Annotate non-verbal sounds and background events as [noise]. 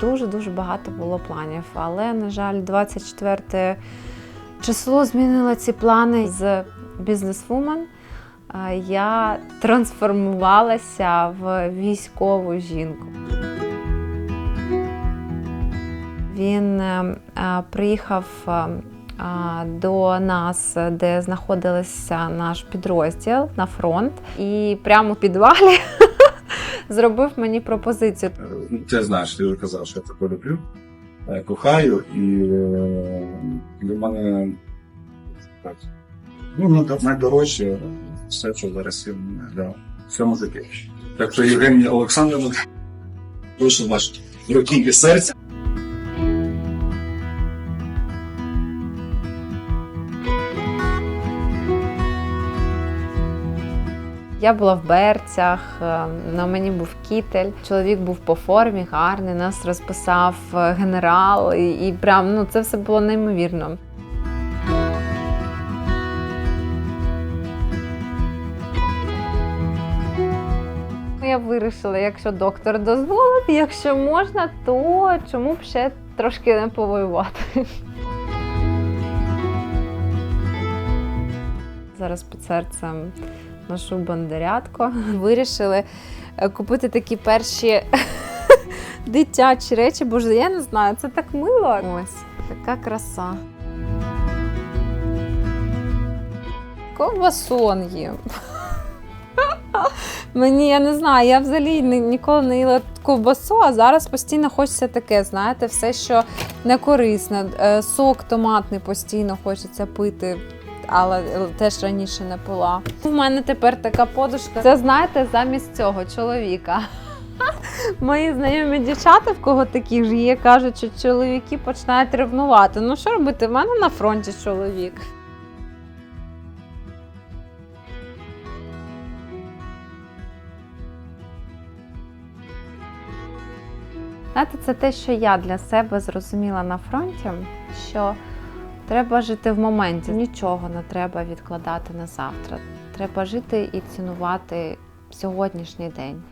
Дуже-дуже багато було планів. Але, на жаль, 24 число змінило ці плани з бізнесвумен. е, Я трансформувалася в військову жінку. Він е, е, приїхав до нас, де знаходився наш підрозділ на фронт, і прямо в підвалі зробив мені пропозицію. Ти знаєш, ти вже казав, що я тебе люблю, е, кохаю, і е, для мене так, ну, найдорожче все, що зараз є для всьому таке. Так що Євгенія Олександровна, прошу ваш руки і серця. Я була в берцях, е, на мені був кітель. Чоловік був по формі, гарний, нас розписав е, генерал, і, і прям ну це все було неймовірно. Я вирішила, якщо доктор дозволив, якщо можна, то чому б ще трошки не повоювати. Зараз під серцем ношу бандерятко. [laughs] Вирішили е, купити такі перші [laughs] дитячі речі. Боже, я не знаю, це так мило. Ось така краса. Ковбасон їм. Мені я не знаю, я взагалі ні- ніколи не їла ковбасу, а зараз постійно хочеться таке, знаєте, все, що не корисне. Е, Сок томатний постійно хочеться пити, але теж раніше не пила. У мене тепер така подушка. Це знаєте, замість цього чоловіка. [laughs] Мої знайомі дівчата, в кого такі ж є, кажуть, що чоловіки починають ревнувати. Ну що робити? В мене на фронті чоловік. Знаєте, це те, що я для себе зрозуміла на фронті, що треба жити в моменті. Нічого не треба відкладати на завтра. Треба жити і цінувати сьогоднішній день.